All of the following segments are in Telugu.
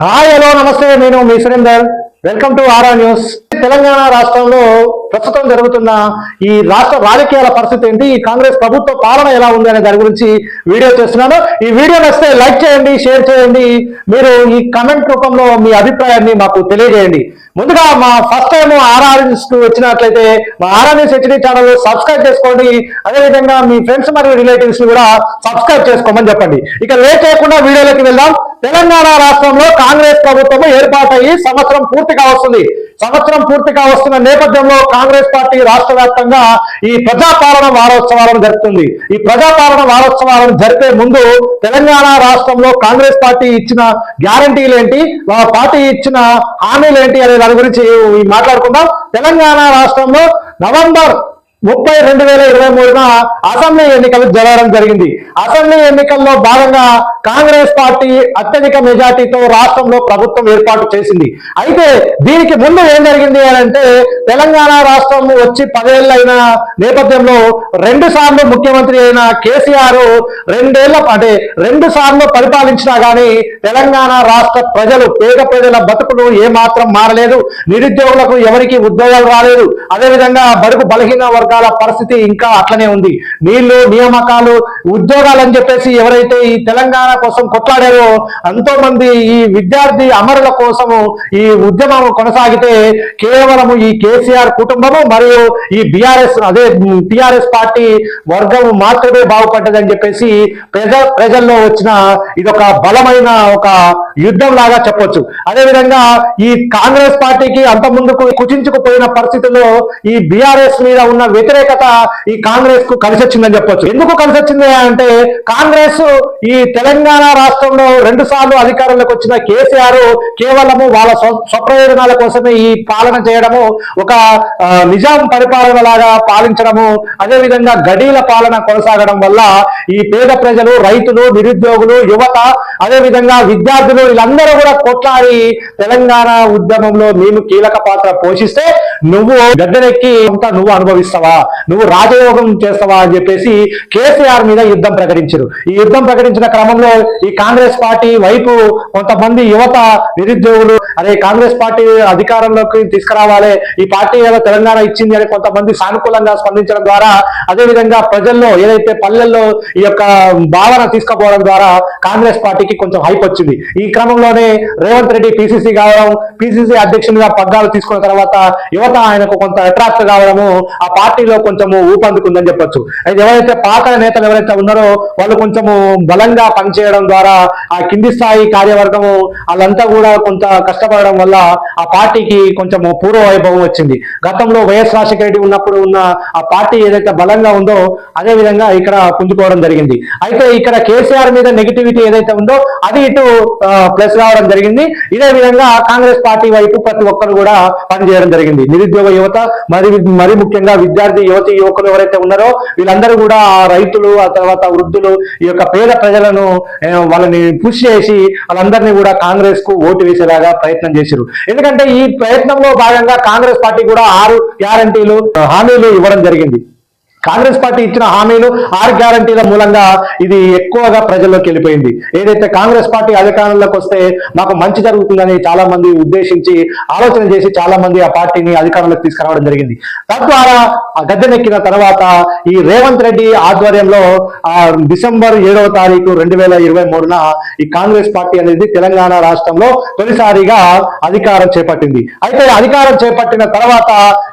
హాయ్ హలో నమస్తే నేను మీ Surender. Welcome to RR news Telangana రాష్ట్రంలో ప్రస్తుతం జరుగుతున్న ఈ రాష్ట్ర రాజకీయాల పరిస్థితి ఏంటి? ఈ కాంగ్రెస్ ప్రభుత్వ పాలన ఎలా ఉంది అనే దాని గురించి వీడియో చేస్తున్నాను. ఈ వీడియో నచ్చితే లైక్ చేయండి షేర్ చేయండి. మీరు ఈ కమెంట్ రూపంలో మీ అభిప్రాయాన్ని మాకు తెలియజేయండి. ముందుగా మా ఫస్ట్ టైం ఆర్ఆర్ న్యూస్ వచ్చినట్లయితే మా RR news HD channel subscribe చేసుకోండి. అదేవిధంగా మీ ఫ్రెండ్స్ మరియు రిలేటివ్స్ కూడా సబ్స్క్రైబ్ చేసుకోమని చెప్పండి. ఇక లేట్ చేయకుండా వీడియోలోకి వెళ్దాం. తెలంగాణ రాష్ట్రంలో కాంగ్రెస్ ప్రభుత్వం ఏర్పాటయ్యి సంవత్సరం పూర్తిగా వస్తుంది. సంవత్సరం పూర్తిగా వస్తున్న నేపథ్యంలో కాంగ్రెస్ పార్టీ రాష్ట్ర వ్యాప్తంగా ఈ ప్రజాపాలన వారోత్సవాలను జరుపుతుంది. ఈ ప్రజాపాలన వారోత్సవాలను జరిపే ముందు తెలంగాణ రాష్ట్రంలో కాంగ్రెస్ పార్టీ ఇచ్చిన గ్యారంటీలు ఏంటి? వాళ్ళ పార్టీ ఇచ్చిన హామీలు ఏంటి అనే దాని గురించి మాట్లాడుకుందాం. తెలంగాణ రాష్ట్రంలో నవంబర్ ముప్పై రెండు వేల ఇరవై మూడున అసెంబ్లీ ఎన్నికలు జరగడం జరిగింది. అసెంబ్లీ ఎన్నికల్లో భాగంగా కాంగ్రెస్ పార్టీ అత్యధిక మెజార్టీతో రాష్ట్రంలో ప్రభుత్వం ఏర్పాటు చేసింది. అయితే దీనికి ముందు ఏం జరిగింది అంటే తెలంగాణ రాష్ట్రం వచ్చి పదేళ్ళైన నేపథ్యంలో రెండు సార్లు ముఖ్యమంత్రి అయిన కేసీఆర్ రెండేళ్ళ అంటే రెండు సార్లు పరిపాలించినా గానీ తెలంగాణ రాష్ట్ర ప్రజలు పేద ప్రజల బతుకులు ఏమాత్రం మారలేదు. నిరుద్యోగులకు ఎవరికి ఉద్యోగాలు రాలేదు. అదేవిధంగా బడుగు బలహీన వర్గాల పరిస్థితి ఇంకా అట్లనే ఉంది. నీళ్ళు నియామకాలు ఉద్యోగాలు అని చెప్పేసి ఎవరైతే ఈ తెలంగాణ కోసం కొట్లాడారో ఎంతో మంది ఈ విద్యార్థి అమరుల కోసము ఈ ఉద్యమం కొనసాగితే కేవలము ఈ కేసీఆర్ కుటుంబము మరియు ఈ బిఆర్ఎస్ అదే టిఆర్ఎస్ పార్టీ వర్గం మాత్రమే బాగుపడ్డదని చెప్పేసి ప్రజ ప్రజల్లో వచ్చిన ఇదొక బలమైన ఒక యుద్ధం లాగా చెప్పొచ్చు. అదేవిధంగా ఈ కాంగ్రెస్ పార్టీకి అంత ముందుకు కుచించుకుపోయిన పరిస్థితుల్లో ఈ బిఆర్ఎస్ మీద ఉన్న వ్యతిరేకత ఈ కాంగ్రెస్కు కలిసి వచ్చిందని చెప్పొచ్చు. ఎందుకు కలిసి వచ్చింది అంటే కాంగ్రెస్ ఈ తెలంగాణ రాష్ట్రంలో రెండు సార్లు అధికారంలోకి వచ్చిన కేసీఆర్ కేవలము వాళ్ళ స్వ- స్వప్రయోజనాల కోసమే ఈ పాలన చేయడము ఒక నిజాం పరిపాలన లాగా పాలించడము అదేవిధంగా గడీల పాలన కొనసాగడం వల్ల ఈ పేద ప్రజలు రైతులు నిరుద్యోగులు యువత అదేవిధంగా విద్యార్థులు వీళ్ళందరూ కూడా కొట్లాడి తెలంగాణ ఉద్యమంలో నేను కీలక పాత్ర పోషిస్తే నువ్వు గడ్డనెక్కి అంతా నువ్వు అనుభవిస్తావా? నువ్వు రాజయోగం చేస్తావా అని చెప్పేసి కేసీఆర్ మీద యుద్ధం ప్రకటించారు. ఈ యుద్ధం ప్రకటించిన క్రమంలో ఈ కాంగ్రెస్ పార్టీ వైపు కొంతమంది యువత నిరుద్యోగులు అదే కాంగ్రెస్ పార్టీ అధికారంలోకి తీసుకురావాలి ఈ పార్టీ ఏదో తెలంగాణ ఇచ్చింది అని కొంతమంది సానుకూలంగా స్పందించడం ద్వారా అదేవిధంగా ప్రజల్లో ఏదైతే పల్లెల్లో ఈ యొక్క భావన తీసుకుపోవడం ద్వారా కాంగ్రెస్ పార్టీకి కొంచెం హైప్ వచ్చింది. ఈ క్రమంలోనే రేవంత్ రెడ్డి పిసిసి కావడం పిసిసి అధ్యక్షునిగా పగ్గాలు తీసుకున్న తర్వాత యువత ఆయనకు కొంత అట్రాక్ట్ కావడము ఆ పార్టీ పార్టీలో కొంచెము ఊపందుకుందని చెప్పొచ్చు. అయితే ఎవరైతే పాత నేతలు ఎవరైతే ఉన్నారో వాళ్ళు కొంచెము బలంగా పనిచేయడం ద్వారా ఆ కింది స్థాయి కార్యవర్గము వాళ్ళంతా కూడా కొంత కష్టపడడం వల్ల ఆ పార్టీకి కొంచెము పూర్వ వైభవం వచ్చింది. గతంలో వైఎస్ రాజశేఖర రెడ్డి ఉన్నప్పుడు ఉన్న ఆ పార్టీ ఏదైతే బలంగా ఉందో అదే విధంగా ఇక్కడ పుంజుకోవడం జరిగింది. అయితే ఇక్కడ కేసీఆర్ మీద నెగిటివిటీ ఏదైతే ఉందో అది ఇటు ప్లస్ రావడం జరిగింది. ఇదే విధంగా కాంగ్రెస్ పార్టీ వైపు ప్రతి ఒక్కరు కూడా పనిచేయడం జరిగింది. నిరుద్యోగ యువత మరి మరి ముఖ్యంగా విద్యార్థి యువతి యువకులు ఎవరైతే ఉన్నారో వీళ్ళందరూ కూడా ఆ రైతులు ఆ తర్వాత వృద్ధులు ఈ యొక్క పేద ప్రజలను వాళ్ళని పుష్ చేసి వాళ్ళందరినీ కూడా కాంగ్రెస్కు ఓటు వేసేలాగా ప్రయత్నం చేశారు ఎందుకంటే ఈ ప్రయత్నంలో భాగంగా కాంగ్రెస్ పార్టీ కూడా ఆరు గ్యారంటీలు హామీలు ఇవ్వడం జరిగింది. కాంగ్రెస్ పార్టీ ఇచ్చిన హామీలు ఆరు గ్యారంటీల మూలంగా ఇది ఎక్కువగా ప్రజల్లోకి వెళ్ళిపోయింది. ఏదైతే కాంగ్రెస్ పార్టీ అధికారంలోకి వస్తే మాకు మంచి జరుగుతుందని చాలా మంది ఉద్దేశించి ఆలోచన చేసి చాలా మంది ఆ పార్టీని అధికారంలోకి తీసుకురావడం జరిగింది. తద్వారా గద్దెనెక్కిన తర్వాత ఈ రేవంత్ రెడ్డి ఆధ్వర్యంలో ఆ డిసెంబర్ ఏడవ తారీఖు రెండు వేల ఇరవై మూడున ఈ కాంగ్రెస్ పార్టీ అనేది తెలంగాణ రాష్ట్రంలో తొలిసారిగా అధికారం చేపట్టింది. అయితే అధికారం చేపట్టిన తర్వాత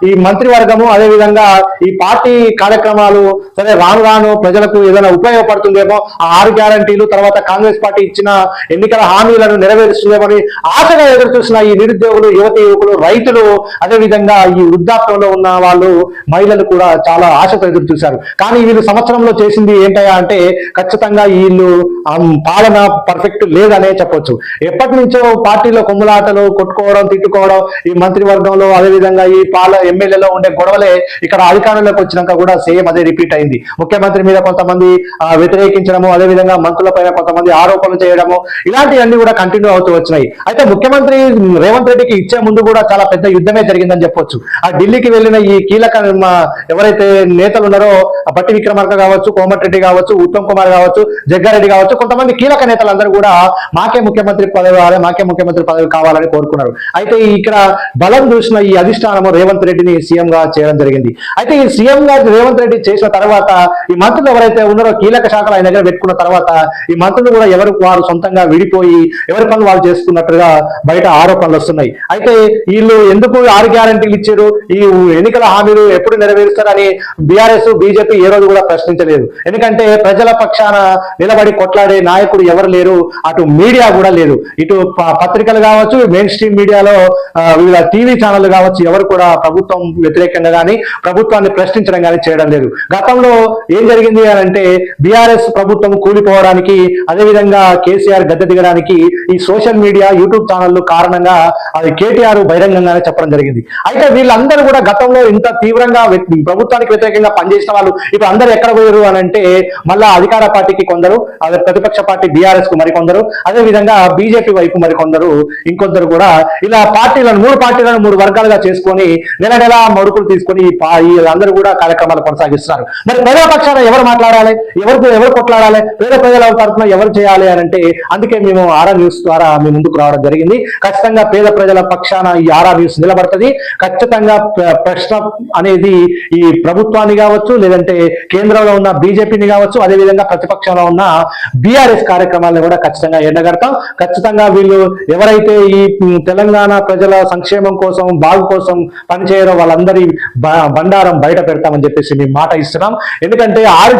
ఈ మంత్రివర్గము అదేవిధంగా ఈ పార్టీ కార్యక్రమాలు సరే రాను రాను ప్రజలకు ఏదైనా ఉపయోగపడుతుందేమో ఆ ఆరు గ్యారంటీలు తర్వాత కాంగ్రెస్ పార్టీ ఇచ్చిన ఎన్నికల హామీలను నెరవేరుస్తుందేమని ఆశగా ఎదురు చూసిన ఈ నిరుద్యోగులు యువతి యువకులు రైతులు అదేవిధంగా ఈ వృద్ధాప్యంలో ఉన్న వాళ్ళు మహిళలు కూడా చాలా ఆశతో ఎదురు చూశారు కానీ వీళ్ళు సంవత్సరంలో చేసింది ఏంటయ్యా అంటే ఖచ్చితంగా వీళ్ళు పాలన పర్ఫెక్ట్ లేదనే చెప్పొచ్చు. ఎప్పటి నుంచో పార్టీలో కొమ్ములాటలు కొట్టుకోవడం తిట్టుకోవడం ఈ మంత్రివర్గంలో అదేవిధంగా ఈ పాల ఎమ్మెల్యేలో ఉండే గొడవలే ఇక్కడ అధికారంలోకి వచ్చినాక కూడా సేమ్ అదే రిపీట్ అయింది. ముఖ్యమంత్రి మీద కొంతమంది వ్యతిరేకించడము అదేవిధంగా మంత్రుల పైన కొంతమంది ఆరోపణలు చేయడము ఇలాంటివన్నీ కూడా కంటిన్యూ అవుతూ వచ్చినాయి. అయితే ముఖ్యమంత్రి రేవంత్ రెడ్డికి ఇచ్చే ముందు కూడా చాలా పెద్ద యుద్ధమే జరిగిందని చెప్పొచ్చు. ఆ ఢిల్లీకి వెళ్ళిన ఈ కీలక ఎవరైతే నేతలు ఉన్నారో బట్టి విక్రమార్క కావచ్చు కోమటిరెడ్డి కావచ్చు ఉత్తమ్ కుమార్ కావచ్చు జగ్గారెడ్డి కావచ్చు కొంతమంది కీలక నేతలందరూ కూడా మాకే ముఖ్యమంత్రి పదవి కావాలి మాకే ముఖ్యమంత్రి పదవి కావాలని కోరుకున్నారు. అయితే ఇక్కడ బలం చూసిన ఈ అధిష్టానము రేవంత్ రెడ్డిని సీఎంగా చేయడం జరిగింది. అయితే ఈ సీఎంగా గా రేవంత్ రెడ్డి చేసిన తర్వాత ఈ మంత్రులు ఎవరైతే ఉన్నారో కీలక శాఖలు ఆయన దగ్గర పెట్టుకున్న తర్వాత ఈ మంత్రులు కూడా ఎవరు వారు సొంతంగా విడిపోయి ఎవరి పనులు వాళ్ళు చేసుకున్నట్టుగా బయట ఆరోపణలు వస్తున్నాయి. అయితే వీళ్ళు ఎందుకు ఆరు గ్యారంటీలు ఇచ్చారు? ఈ ఎన్నికల హామీలు ఎప్పుడు నెరవేరుస్తారని బీఆర్ఎస్ బీజేపీ ఏ రోజు కూడా ప్రశ్నించలేదు. ఎందుకంటే ప్రజల పక్షాన నిలబడి కొట్లాడే నాయకుడు ఎవరు లేరు? అటు మీడియా కూడా లేదు. ఇటు ప- పత్రికలు కావచ్చు మెయిన్ స్ట్రీమ్ మీడియాలో వివిధ టీవీ ఛానళ్ళు కావచ్చు ఎవరు కూడా ప్రభుత్వం వ్యతిరేకంగా కానీ ప్రభుత్వాన్ని ప్రశ్నించడం కానీ చేయడం లేదు. గతంలో ఏం జరిగింది అని అంటే బీఆర్ఎస్ ప్రభుత్వం కూలిపోవడానికి అదేవిధంగా కేసీఆర్ గద్దె దిగడానికి ఈ సోషల్ మీడియా యూట్యూబ్ ఛానళ్ళు కారణంగా అది కేటీఆర్ బహిరంగంగానే చెప్పడం జరిగింది. అయితే వీళ్ళందరూ కూడా గతంలో ఇంత తీవ్రంగా ప్రభుత్వానికి వ్యతిరేకంగా పనిచేసిన వాళ్ళు ఇప్పుడు అందరు ఎక్కడ పోయారు అని అంటే మళ్ళా అధికార పార్టీకి కొందరు అదే ప్రతిపక్ష పార్టీ బీఆర్ఎస్కు మరికొందరు అదే విధంగా బీజేపీ వైపు మరికొందరు ఇంకొందరు కూడా ఇలా పార్టీలను మూడు పార్టీలను మూడు వర్గాలుగా చేసుకొని నెల నెల మడుకులు తీసుకొని అందరూ కూడా కార్యక్రమాలు కొనసాగిస్తున్నారు. మరి ప్రజల పక్షాన ఎవరు మాట్లాడాలి? ఎవరు ఎవరు కొట్లాడాలి? పేద ప్రజల తరఫున ఎవరు చేయాలి అని అంటే అందుకే మేము ఆరా న్యూస్ ద్వారా మీ ముందుకు రావడం జరిగింది. ఖచ్చితంగా పేద ప్రజల పక్షాన ఈ ఆరా న్యూస్ నిలబడుతుంది. ఖచ్చితంగా ప్రశ్న అనేది ఈ ప్రభుత్వాన్ని కావచ్చు లేదంటే కేంద్రంలో ఉన్న బీజేపీని కావచ్చు అదేవిధంగా ప్రతిపక్షంలో ఉన్న బీఆర్ఎస్ కార్యక్రమాలను కూడా ఖచ్చితంగా ఎండగడతాం. ఖచ్చితంగా వీళ్ళు ఎవరైతే ఈ తెలంగాణ ప్రజల సంక్షేమం కోసం బాగు కోసం పనిచేయరో వాళ్ళందరి బండారం బయట పెడతామని చెప్పేసి మేము మాట ఇస్తున్నాం. ఎందుకంటే ఆరు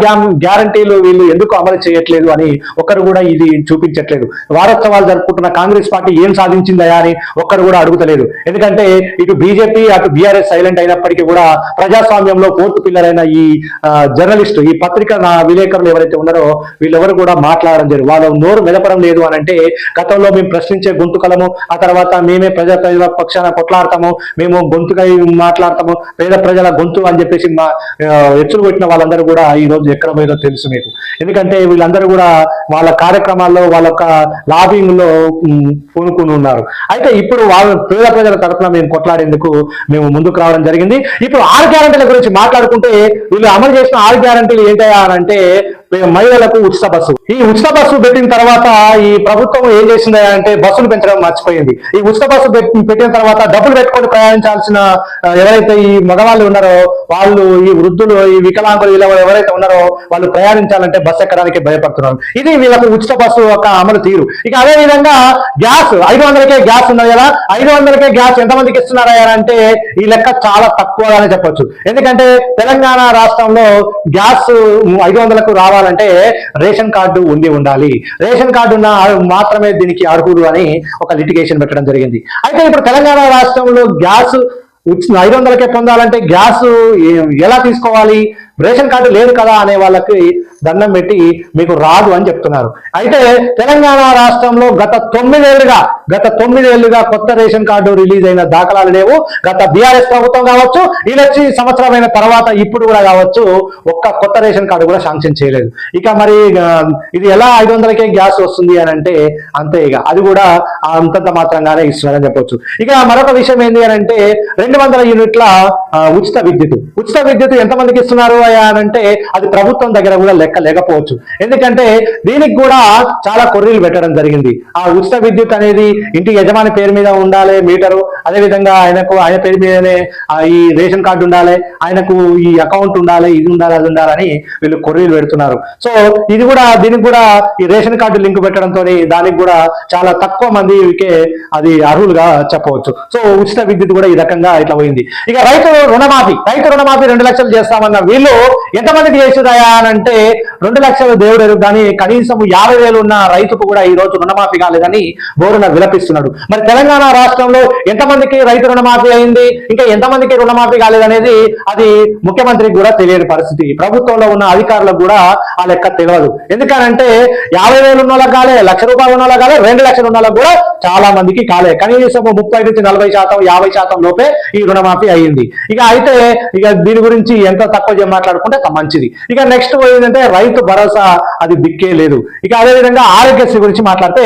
గ్యారంటీలు వీళ్ళు ఎందుకు అమలు చేయట్లేదు అని ఒక్కరు కూడా ఇది చూపించట్లేదు. వారోత్సవాలు జరుపుకుంటున్న కాంగ్రెస్ పార్టీ ఏం సాధించిందయా అని ఒక్కరు కూడా అడుగుతలేదు. ఎందుకంటే ఇటు బీజేపీ అటు బీఆర్ఎస్ సైలెంట్ అయినప్పటికీ కూడా ప్రజాస్వామ్యంలో ఫోర్త్ పిల్లర్ అయిన ఈ జర్నలిస్ట్ ఈ పత్రిక నా విలేకరులు ఎవరైతే ఉన్నారో వీళ్ళెవరు కూడా మాట్లాడడం జరిగింది. వాళ్ళ నోరు మెదపడం లేదు అని అంటే గతంలో మేము ప్రశ్నించే గొంతుకలము ఆ తర్వాత మేమే ప్రజా ప్రజల పక్షాన కొట్లాడతాము మేము గొంతుకై మాట్లాడతాము పేద ప్రజల గొంతు అని చెప్పేసి మా ఎత్తులు ఎచ్చులు కొట్టిన వాళ్ళందరూ కూడా ఈ రోజు ఎక్కడ పోయిందో తెలుసు మీకు. ఎందుకంటే వీళ్ళందరూ కూడా వాళ్ళ కార్యక్రమాల్లో వాళ్ళ యొక్క లాబింగ్లో పూనుకుని ఉన్నారు. అయితే ఇప్పుడు వాళ్ళ పేద ప్రజల తరఫున మేము కొట్లాడేందుకు మేము ముందుకు రావడం జరిగింది. ఇప్పుడు ఆరు గ్యారంటీల గురించి మాట్లాడుకుంటే వీళ్ళు అమలు చేసిన ఆరు గ్యారంటీలు ఏంటయ్యా అంటే మహిళలకు ఉచిత బస్సు. ఈ ఉచిత బస్సు పెట్టిన తర్వాత ఈ ప్రభుత్వం ఏం చేసింది అంటే బస్సులు పెంచడం మర్చిపోయింది. ఈ ఉచిత బస్సు పెట్టి- పెట్టిన తర్వాత డబ్బులు పెట్టుకొని ప్రయాణించాల్సిన ఎవరైతే ఈ మగవాళ్ళు ఉన్నారో వాళ్ళు ఈ వృద్ధులు ఈ వికలాంగులు ఇలా ఎవరైతే ఉన్నారో వాళ్ళు ప్రయాణించాలంటే బస్సు ఎక్కడానికి భయపడుతున్నారు. ఇది వీళ్ళకు ఉచిత బస్సు యొక్క అమలు తీరు. ఇక అదే విధంగా గ్యాస్ ఐదు వందలకే గ్యాస్ ఉన్నది కదా ఐదు వందలకే గ్యాస్ ఎంతమందికి ఇస్తున్నారా అంటే ఈ లెక్క చాలా తక్కువగానే చెప్పొచ్చు. ఎందుకంటే తెలంగాణ రాష్ట్రంలో గ్యాస్ ఐదు వందలకు కావాలంటే రేషన్ కార్డు ఉండి ఉండాలి. రేషన్ కార్డు ఉన్న మాత్రమే దీనికి అర్హుడు అని ఒక లిటిగేషన్ పెట్టడం జరిగింది. అయితే ఇప్పుడు తెలంగాణ రాష్ట్రంలో గ్యాస్ ఐదు వందలకే పొందాలంటే గ్యాస్ ఎలా తీసుకోవాలి? రేషన్ కార్డు లేదు కదా అనే వాళ్ళకి దండం పెట్టి మీకు రాదు అని చెప్తున్నారు. అయితే తెలంగాణ రాష్ట్రంలో గత తొమ్మిదేళ్ళుగా గత తొమ్మిదేళ్ళుగా కొత్త రేషన్ కార్డు రిలీజ్ అయిన దాఖలాలు లేవు. గత బీఆర్ఎస్ ప్రభుత్వం కావచ్చు వీళ్ళొచ్చి సంవత్సరమైన తర్వాత ఇప్పుడు కూడా కావచ్చు ఒక్క కొత్త రేషన్ కార్డు కూడా శాంక్షన్ చేయలేదు. ఇక మరి ఇది ఎలా ఐదు వందలకే గ్యాస్ వస్తుంది అని అంటే అంతే ఇక. అది కూడా అంతంత మాత్రంగానే ఇస్తున్నారని చెప్పొచ్చు. ఇక మరొక విషయం ఏంటి అని అంటే రెండు వందల యూనిట్ల ఉచిత విద్యుత్. ఉచిత విద్యుత్ ఎంతమందికి ఇస్తున్నారు పోయాడంటే అది ప్రభుత్వం దగ్గర కూడా లెక్క లేకపోవచ్చు. ఎందుకంటే దీనికి కూడా చాలా కొర్రీలు పెట్టడం జరిగింది. ఆ ఉచిత విద్యుత్ అనేది ఇంటి యజమాని పేరు మీద ఉండాలి మీటరు. అదే విధంగా ఆయనకు ఆయన పేరు మీదనే ఈ రేషన్ కార్డు ఉండాలి ఆయనకు ఈ అకౌంట్ ఉండాలి ఇది ఉండాలి అది ఉండాలని వీళ్ళు కొర్రీలు పెడుతున్నారు. సో ఇది కూడా దీనికి కూడా ఈ రేషన్ కార్డు లింక్ పెట్టడంతో దానికి కూడా చాలా తక్కువ మందికే అది అర్హులుగా చెప్పవచ్చు. సో ఉచిత విద్యుత్ కూడా ఈ రకంగా ఇట్లా పోయింది. ఇక రైతు రుణమాఫీ రైతు రుణమాఫీ రెండు లక్షలు చేస్తామన్న వీళ్ళు ఎంతమందికి చేసిరాయా అని అంటే రెండు లక్షలు దేవుడు కానీ కనీసం యాభై వేలు ఉన్న రైతుకు కూడా ఈ రోజు రుణమాఫీ కాలేదని బోరున విలపిస్తున్నాడు. మరి తెలంగాణ రాష్ట్రంలో ఎంతమందికి రైతు రుణమాఫీ అయింది? ఇంకా ఎంతమందికి రుణమాఫీ కాలేదనేది అది ముఖ్యమంత్రికి కూడా తెలియని పరిస్థితి. ప్రభుత్వంలో ఉన్న అధికారులకు కూడా ఆ లెక్క తెలియదు ఎందుకనంటే యాభై వేలు ఉన్న వాళ్ళకి కాలే లక్ష రూపాయలు ఉన్న వాళ్ళకి కాలే రెండు లక్షలు ఉన్న వాళ్ళకి కూడా చాలా మందికి కాలే. కనీసం ముప్పై నుంచి నలభై శాతం యాభై శాతం లోపే ఈ రుణమాఫీ అయ్యింది ఇక అయితే ఇక దీని గురించి ఎంత తక్కువ మాట్లాడినా మాట్లాడుకుంటే మంచిది. ఇక నెక్స్ట్ ఏంటంటే రైతు భరోసా అది దిక్కే లేదు. ఇక అదే విధంగా ఆరోగ్యశ్రీ గురించి మాట్లాడితే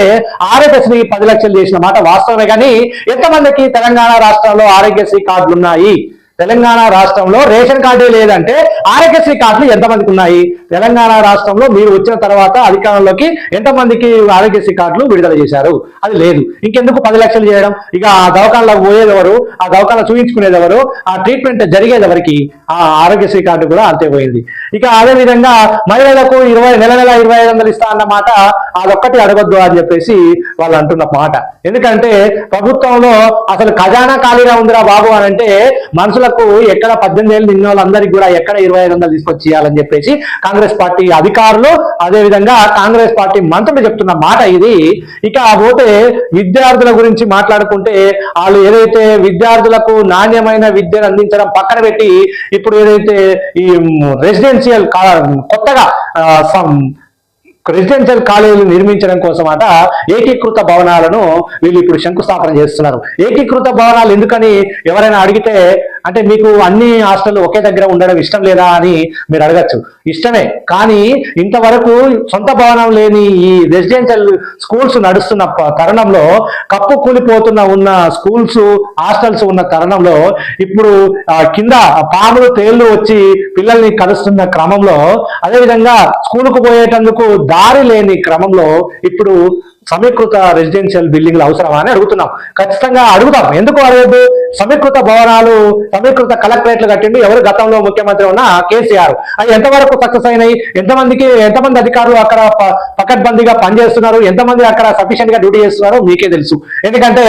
ఆరోగ్యశ్రీ పది లక్షలు చేసిన మాట వాస్తవమే. కానీ ఎంతమందికి తెలంగాణ రాష్ట్రాల్లో ఆరోగ్యశ్రీ కార్డులు ఉన్నాయి తెలంగాణ రాష్ట్రంలో రేషన్ కార్డే లేదంటే ఆరోగ్యశ్రీ కార్డులు ఎంతమందికి ఉన్నాయి? తెలంగాణ రాష్ట్రంలో మీరు వచ్చిన తర్వాత అధికారంలోకి ఎంతమందికి ఆరోగ్యశ్రీ కార్డులు విడుదల చేశారు? అది లేదు. ఇంకెందుకు పది లక్షలు చేయడం? ఇక ఆ దవాఖానలకు పోయేది ఎవరు ఆ దవాఖాన చూపించుకునేది ఎవరు ఆ ట్రీట్మెంట్ జరిగేదెవరికి? ఆ ఆరోగ్యశ్రీ కార్డు కూడా అంతే పోయింది. ఇక అదే విధంగా మహిళలకు ఇరవై నెల నెల ఇరవై ఐదు వందలు ఇస్తా అన్నమాట అదొక్కటి అడగొద్దు అని చెప్పేసి వాళ్ళు అంటున్న మాట. ఎందుకంటే ప్రభుత్వంలో అసలు ఖజానా ఖాళీగా ఉందిరా బాబు అని అంటే వరకు ఎక్కడ పద్దెనిమిది ఏళ్ళు నిన్న వాళ్ళందరికీ కూడా ఎక్కడ ఇరవై ఐదు వందలు తీసుకొచ్చి చేయాలని చెప్పేసి కాంగ్రెస్ పార్టీ అధికారులు అదే విధంగా కాంగ్రెస్ పార్టీ మంత్రులు చెప్తున్న మాట ఇది. ఇక పోతే విద్యార్థుల గురించి మాట్లాడుకుంటే వాళ్ళు ఏదైతే విద్యార్థులకు నాణ్యమైన విద్యను అందించడం పక్కన పెట్టి ఇప్పుడు ఏదైతే ఈ రెసిడెన్షియల్ కొత్తగా రెసిడెన్షియల్ కాలేజీలు నిర్మించడం కోసం అట ఏకీకృత భవనాలను వీళ్ళు ఇప్పుడు శంకుస్థాపన చేస్తున్నారు. ఏకీకృత భవనాలు ఎందుకని ఎవరైనా అడిగితే అంటే మీకు అన్ని హాస్టల్ ఒకే దగ్గర ఉండడం ఇష్టం లేదా అని మీరు అడగచ్చు. ఇష్టమే. కానీ ఇంతవరకు సొంత భవనం లేని ఈ రెసిడెన్షియల్ స్కూల్స్ నడుస్తున్న తరుణంలో కప్పు కూలిపోతున్న ఉన్న స్కూల్స్ హాస్టల్స్ ఉన్న తరుణంలో ఇప్పుడు కింద పాములు తేళ్ళు వచ్చి పిల్లల్ని కలుస్తున్న క్రమంలో అదేవిధంగా స్కూల్కు పోయేటందుకు దారి లేని క్రమంలో ఇప్పుడు సమీకృత రెసిడెన్షియల్ బిల్డింగ్లు అవసరమా అని అడుగుతున్నాం. ఖచ్చితంగా అడుగుతాం. ఎందుకు అడగద్దు? సమీకృత భవనాలు సమీకృత కలెక్టరేట్లు కట్టిండు ఎవరు గతంలో ముఖ్యమంత్రి ఉన్న కేసీఆర్. అవి ఎంతవరకు సక్సెస్ అయినాయి? ఎంతమందికి ఎంతమంది అధికారులు అక్కడ పకడ్బందీగా పనిచేస్తున్నారు? ఎంతమంది అక్కడ సఫిషియెంట్గా డ్యూటీ చేస్తున్నారో మీకే తెలుసు. ఎందుకంటే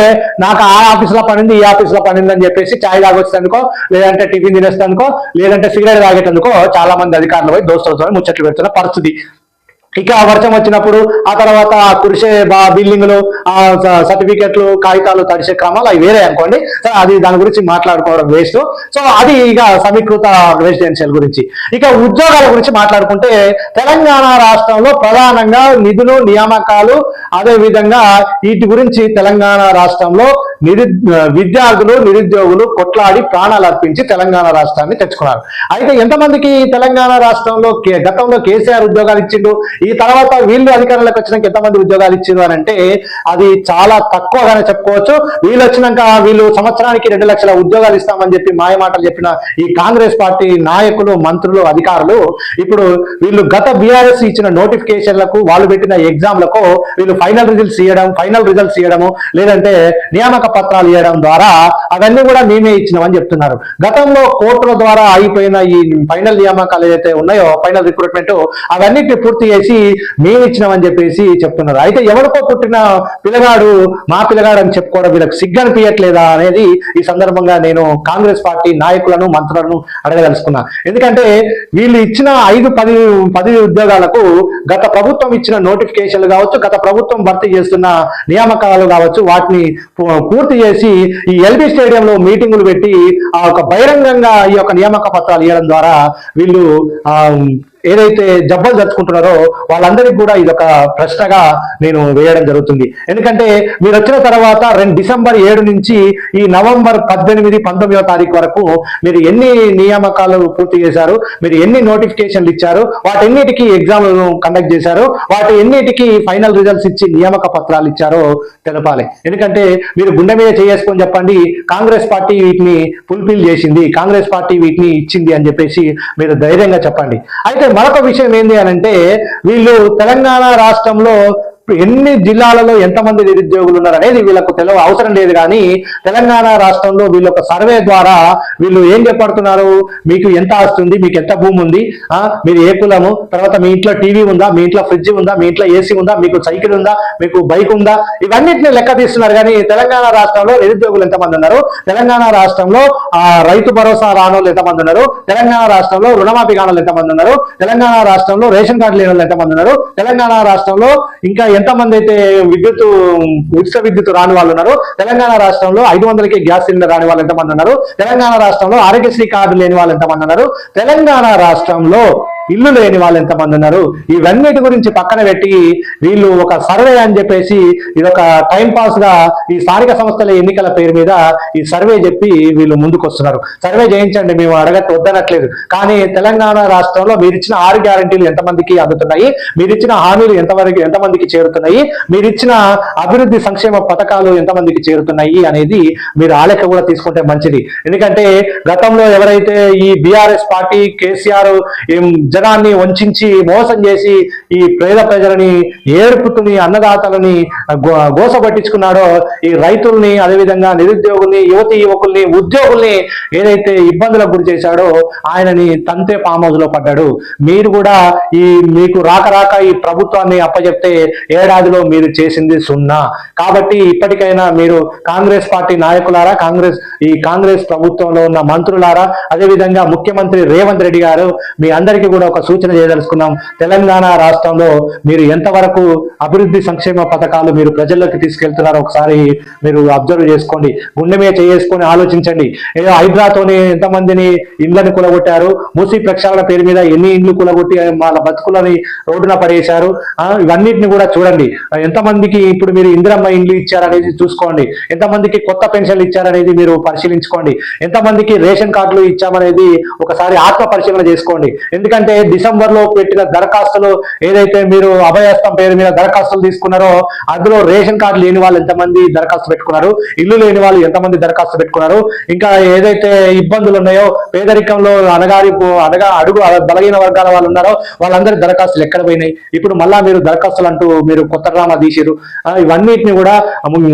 నాకు ఆ ఆఫీసులో పనింది ఈ ఆఫీసులో పనింది అని చెప్పేసి చాయ్ తాగొచ్చేందుకో లేదంటే టిఫిన్ తినేస్తానుకో లేదంటే సిగరెట్ తాగేటందుకో చాలా మంది అధికారులు పోయి దోస్తులతో ముచ్చట్లు పెడుతున్న పరిస్థితి. ఇక వర్షం వచ్చినప్పుడు ఆ తర్వాత కురిసే బా బిల్డింగ్లు ఆ సర్టిఫికెట్లు కాగితాలు తడిసే క్రమాలు అవి వేరే అనుకోండి. సో అది దాని గురించి మాట్లాడుకోవడం వేస్ట్ సో అది ఇక సమీకృత రెసిడెన్షియల్ గురించి. ఇక ఉద్యోగాల గురించి మాట్లాడుకుంటే తెలంగాణ రాష్ట్రంలో ప్రధానంగా నిధులు నియామకాలు అదే విధంగా వీటి గురించి తెలంగాణ రాష్ట్రంలో నిరు విద్యార్థులు నిరుద్యోగులు కొట్లాడి ప్రాణాలు అర్పించి తెలంగాణ రాష్ట్రాన్ని తెచ్చుకున్నారు. అయితే ఎంతమందికి తెలంగాణ రాష్ట్రంలో కే- గతంలో కేసీఆర్ ఉద్యోగాలు ఇచ్చిండు ఈ తర్వాత వీళ్ళు అధికారంలోకి వచ్చినాక ఎంతమంది ఉద్యోగాలు ఇచ్చిండు అని అంటే అది చాలా తక్కువగానే చెప్పుకోవచ్చు. వీళ్ళు వచ్చినాక వీళ్ళు సంవత్సరానికి రెండు లక్షల ఉద్యోగాలు ఇస్తామని చెప్పి మాయ మాటలు చెప్పిన ఈ కాంగ్రెస్ పార్టీ నాయకులు మంత్రులు అధికారులు ఇప్పుడు వీళ్ళు గత బీఆర్ఎస్ ఇచ్చిన నోటిఫికేషన్లకు వాళ్ళు పెట్టిన ఎగ్జామ్లకు వీళ్ళు ఫైనల్ రిజల్ట్స్ ఇవ్వడం ఫైనల్ రిజల్ట్స్ ఇవ్వడము లేదంటే నియామక పత్రాలు ఇవ్వడం ద్వారా అవన్నీ కూడా మేమే ఇచ్చినామని చెప్తున్నారు. గతంలో కోర్టుల ద్వారా అయిపోయిన ఈ ఫైనల్ నియామకాలు ఏదైతే ఉన్నాయో ఫైనల్ రిక్రూట్మెంట్ అవన్నిటిని పూర్తి చేసి మేము ఇచ్చినామని చెప్పేసి చెప్తున్నారు. అయితే ఎవరికో పుట్టిన పిల్లగాడు మా పిల్లగాడు అని చెప్పుకోవడం వీళ్ళకి సిగ్గనిపించట్లేదా అనేది ఈ సందర్భంగా నేను కాంగ్రెస్ పార్టీ నాయకులను మంత్రులను అడగదలుచుకున్నా. ఎందుకంటే వీళ్ళు ఇచ్చిన ఐదు పది పది ఉద్యోగాలకు గత ప్రభుత్వం ఇచ్చిన నోటిఫికేషన్లు కావచ్చు గత ప్రభుత్వం భర్తీ చేస్తున్న నియామకాలు కావచ్చు వాటిని పూ- పూర్తి చేసి ఈ ఎల్బీ స్టేడియంలో మీటింగులు పెట్టి ఆ ఒక బహిరంగంగా ఈ యొక్క నియామక పత్రాలు ఇవ్వడం ద్వారా వీళ్ళు ఆ ఏదైతే జబ్బలు జరుపుకుంటున్నారో వాళ్ళందరికీ కూడా ఇది ఒక ప్రశ్నగా నేను వేయడం జరుగుతుంది. ఎందుకంటే మీరు వచ్చిన తర్వాత రెండు డిసెంబర్ ఏడు నుంచి ఈ నవంబర్ పద్దెనిమిది పంతొమ్మిదో తారీఖు వరకు మీరు ఎన్ని నియామకాలు పూర్తి చేశారు మీరు ఎన్ని నోటిఫికేషన్లు ఇచ్చారు వాటన్నిటికీ ఎగ్జామ్లను కండక్ట్ చేశారు వాటి ఎన్నిటికీ ఫైనల్ రిజల్ట్స్ ఇచ్చి నియామక పత్రాలు ఇచ్చారో తెలపాలి. ఎందుకంటే మీరు గుండె మీద చేసుకొని చెప్పండి కాంగ్రెస్ పార్టీ వీటిని ఫుల్ఫిల్ చేసింది కాంగ్రెస్ పార్టీ వీటిని ఇచ్చింది అని చెప్పేసి మీరు ధైర్యంగా చెప్పండి. అయితే మరొక విషయం ఏంటి అని అంటే వీళ్ళు తెలంగాణ రాష్ట్రంలో ఎన్ని జిల్లాలలో ఎంతమంది నిరుద్యోగులు ఉన్నారు అనేది వీళ్ళకు తెలవ అవసరం లేదు. కానీ తెలంగాణ రాష్ట్రంలో వీళ్ళ సర్వే ద్వారా వీళ్ళు ఏం చెప్పడుతున్నారు మీకు ఎంత వస్తుంది మీకు ఎంత భూమి ఉంది? మీరు ఏ కులము? తర్వాత మీ ఇంట్లో టీవీ ఉందా? మీ ఇంట్లో ఫ్రిడ్జ్ ఉందా? మీ ఇంట్లో ఏసీ ఉందా? మీకు సైకిల్ ఉందా? మీకు బైక్ ఉందా? ఇవన్నిటిని లెక్క తీస్తున్నారు. కానీ తెలంగాణ రాష్ట్రంలో నిరుద్యోగులు ఎంతమంది ఉన్నారు? తెలంగాణ రాష్ట్రంలో ఆ రైతు భరోసా రానోళ్ళు ఎంతమంది ఉన్నారు? తెలంగాణ రాష్ట్రంలో రుణమాఫీ కానోళ్ళు ఎంతమంది ఉన్నారు? తెలంగాణ రాష్ట్రంలో రేషన్ కార్డు లేని వాళ్ళు ఎంతమంది ఉన్నారు? తెలంగాణ రాష్ట్రంలో ఇంకా ఎంతమంది అయితే విద్యుత్ ఉచిత విద్యుత్ రాని వాళ్ళు ఉన్నారు తెలంగాణ రాష్ట్రంలో ఐదు వందలకి గ్యాస్ సిలిండర్ రాని వాళ్ళు ఎంతమంది ఉన్నారు? తెలంగాణ రాష్ట్రంలో ఆరోగ్యశ్రీ కార్డు లేని వాళ్ళు ఎంతమంది ఉన్నారు? తెలంగాణ రాష్ట్రంలో ఇల్లు లేని వాళ్ళు ఎంతమంది ఉన్నారు? ఇవన్నిటి గురించి పక్కన పెట్టి వీళ్ళు ఒక సర్వే అని చెప్పేసి ఇది ఒక టైం పాస్గా ఈ స్థానిక సంస్థల ఎన్నికల పేరు మీద ఈ సర్వే చెప్పి వీళ్ళు ముందుకొస్తున్నారు. సర్వే చేయించండి మేము అడగ వద్దనట్లేదు. కానీ తెలంగాణ రాష్ట్రంలో మీరు ఇచ్చిన ఆరు గ్యారంటీలు ఎంతమందికి అందుతున్నాయి? మీరు ఇచ్చిన హామీలు ఎంతవరకు ఎంతమందికి చేరుతున్నాయి? మీరు ఇచ్చిన అభివృద్ధి సంక్షేమ పథకాలు ఎంతమందికి చేరుతున్నాయి అనేది మీరు ఆలెక్క కూడా తీసుకుంటే మంచిది. ఎందుకంటే గతంలో ఎవరైతే ఈ బీఆర్ఎస్ పార్టీ కేసీఆర్ జనాన్ని వంచి మోసం చేసి ఈ పేద ప్రజలని ఏడుపుతుని అన్నదాతలని గోస పట్టించుకున్నాడో ఈ రైతుల్ని అదేవిధంగా నిరుద్యోగుల్ని యువతి యువకుల్ని ఉద్యోగుల్ని ఏదైతే ఇబ్బందులకు గురి చేశాడో ఆయనని తంతే పామోజులో లో పడ్డాడు. మీరు కూడా ఈ మీకు రాక రాక ఈ ప్రభుత్వాన్ని అప్పచెప్తే ఏడాదిలో మీరు చేసింది సున్నా. కాబట్టి ఇప్పటికైనా మీరు కాంగ్రెస్ పార్టీ నాయకులారా కాంగ్రెస్ ఈ కాంగ్రెస్ ప్రభుత్వంలో ఉన్న మంత్రులారా అదేవిధంగా ముఖ్యమంత్రి రేవంత్ రెడ్డి గారు మీ అందరికీ కూడా ఒక సూచన చేయదలుచుకున్నాం. తెలంగాణ రాష్ట్రంలో మీరు ఎంతవరకు అభివృద్ధి సంక్షేమ పథకాలు మీరు ప్రజల్లోకి తీసుకెళ్తున్నారో ఒకసారి మీరు అబ్జర్వ్ చేసుకోండి. గుండె మీద చేసుకొని ఆలోచించండి. ఏదో హైదరాతోని ఎంతమందిని ఇండ్లని కూలగొట్టారు మూసీ ప్రక్షాళన పేరు మీద ఎన్ని ఇండ్లు కూలగొట్టి వాళ్ళ బతుకులని రోడ్డున పడేశారు. ఇవన్నిటిని కూడా చూడండి. ఎంతమందికి ఇప్పుడు మీరు ఇందిరమ్మ ఇండ్లు ఇచ్చారనేది చూసుకోండి. ఎంతమందికి కొత్త పెన్షన్లు ఇచ్చారనేది మీరు పరిశీలించుకోండి. ఎంతమందికి రేషన్ కార్డులు ఇచ్చామనేది ఒకసారి ఆత్మ పరిశీలన చేసుకోండి. ఎందుకంటే డిసెంబర్లో పెట్టిన దరఖాస్తులు ఏదైతే మీరు అభయస్థం పేరు మీద దరఖాస్తులు తీసుకున్నారో అందులో రేషన్ కార్డు లేని వాళ్ళు ఎంతమంది దరఖాస్తు పెట్టుకున్నారు? ఇల్లు లేని వాళ్ళు ఎంతమంది దరఖాస్తు పెట్టుకున్నారు? ఇంకా ఏదైతే ఇబ్బందులు ఉన్నాయో పేదరికంలో అనగారి అనగా అడుగు బలహీన వర్గాల వాళ్ళు ఉన్నారో వాళ్ళందరి దరఖాస్తులు ఎక్కడ పోయినాయి? ఇప్పుడు మళ్ళా మీరు దరఖాస్తులు అంటూ మీరు కొత్త డ్రామా తీసిరు ఆ, ఇవన్నిటిని కూడా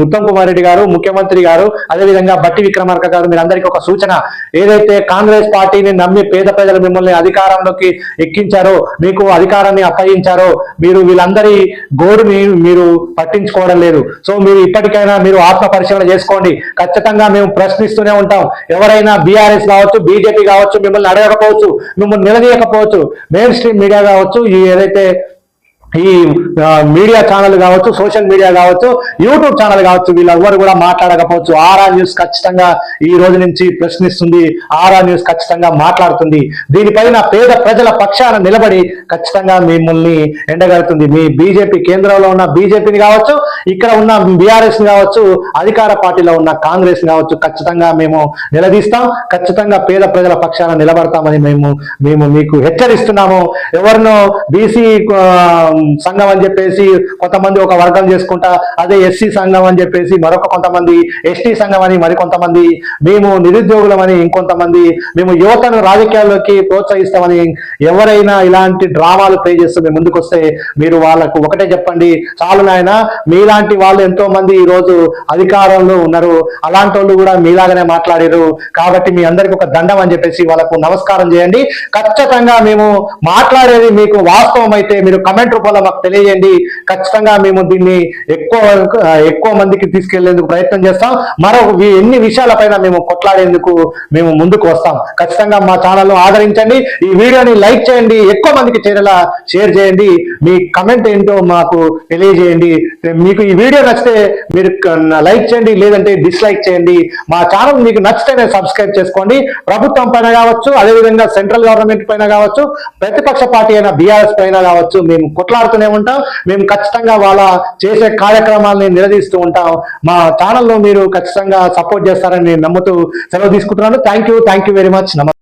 ఉత్తమ్ కుమార్ రెడ్డి గారు ముఖ్యమంత్రి గారు అదేవిధంగా బట్టి విక్రమార్క గారు మీరు అందరికీ ఒక సూచన. ఏదైతే కాంగ్రెస్ పార్టీని నమ్మి పేద ప్రజలు మిమ్మల్ని అధికారంలోకి ఎక్కించారో మీకు అధికారాన్ని అప్పగించారో మీరు వీళ్ళందరి గోడుని మీరు పట్టించుకోవడం లేదు. సో మీరు ఇప్పటికైనా మీరు ఆత్మ పరిశీలన చేసుకోండి. ఖచ్చితంగా మేము ప్రశ్నిస్తూనే ఉంటాం. ఎవరైనా బీఆర్ఎస్ కావచ్చు బీజేపీ కావచ్చు మిమ్మల్ని అడగకపోవచ్చు మిమ్మల్ని నిలదీయకపోవచ్చు మెయిన్ స్ట్రీమ్ మీడియా కావచ్చు ఈ ఏదైతే ఈ మీడియా ఛానల్ కావచ్చు సోషల్ మీడియా కావచ్చు యూట్యూబ్ ఛానల్ కావచ్చు వీళ్ళెవ్వరు కూడా మాట్లాడకపోవచ్చు. ఆరా న్యూస్ ఖచ్చితంగా ఈ రోజు నుంచి ప్రశ్నిస్తుంది. ఆరా న్యూస్ ఖచ్చితంగా మాట్లాడుతుంది. దీనిపైన పేద ప్రజల పక్షాన నిలబడి ఖచ్చితంగా మిమ్మల్ని ఎండగడుతుంది. మీ బీజేపీ కేంద్రంలో ఉన్న బీజేపీని కావచ్చు ఇక్కడ ఉన్న బీఆర్ఎస్ కావచ్చు అధికార పార్టీలో ఉన్న కాంగ్రెస్ కావచ్చు ఖచ్చితంగా మేము నిలదీస్తాం. ఖచ్చితంగా పేద ప్రజల పక్షాన నిలబడతామని మేము మేము మీకు హెచ్చరిస్తున్నాము. ఎవరినో బీసీ సంఘం అని చెప్పేసి కొంతమంది ఒక వర్గం చేసుకుంటా అదే ఎస్సీ సంఘం అని చెప్పేసి మరొక కొంతమంది ఎస్టీ సంఘం అని మరికొంతమంది మేము నిరుద్యోగులమని ఇంకొంతమంది మేము యువతను రాజకీయాల్లోకి ప్రోత్సహిస్తామని ఎవరైనా ఇలాంటి డ్రామాలు ప్లే చేస్తూ మేము ముందుకు వస్తే మీరు వాళ్ళకు ఒకటే చెప్పండి చాలు నాయన మీలాంటి వాళ్ళు ఎంతో మంది ఈ రోజు అధికారంలో ఉన్నారు అలాంటి వాళ్ళు కూడా మీలాగానే మాట్లాడారు కాబట్టి మీ అందరికి ఒక దండం అని చెప్పేసి వాళ్ళకు నమస్కారం చేయండి. ఖచ్చితంగా మేము మాట్లాడేది మీకు వాస్తవం అయితే మీరు కమెంట్ రూపంలో మాకు తెలియజేయండి. ఖచ్చితంగా మేము దీన్ని ఎక్కువ ఎక్కువ మందికి తీసుకెళ్ళేందుకు ప్రయత్నం చేస్తాం. మరో ఎన్ని విషయాలపైన మేము కొట్లాడేందుకు మేము ముందుకు వస్తాం. ఖచ్చితంగా మా ఛానల్ ఆదరించండి. ఈ వీడియోని లైక్ చేయండి. ఎక్కువ మందికి చేరేలా షేర్ చేయండి. మీ కమెంట్ ఏంటో మాకు తెలియజేయండి. మీకు ఈ వీడియో నచ్చితే మీరు లైక్ చేయండి. లేదంటే డిస్లైక్ చేయండి. మా ఛానల్ మీకు నచ్చితేనే సబ్స్క్రైబ్ చేసుకోండి. ప్రభుత్వం పైన కావచ్చు అదేవిధంగా సెంట్రల్ గవర్నమెంట్ పైన కావచ్చు ప్రతిపక్ష పార్టీ అయిన బీఆర్ఎస్ పైన కావచ్చు మేము కొట్లాడుతూనే ఉంటాం. మేము ఖచ్చితంగా వాళ్ళ చేసే కార్యక్రమాలని నిలదీస్తూ ఉంటాం. మా ఛానల్లో మీరు ఖచ్చితంగా సపోర్ట్ చేస్తారని నమ్ముతూ సెలవు తీసుకుంటున్నాను. Thank you thank you very much నమస్తే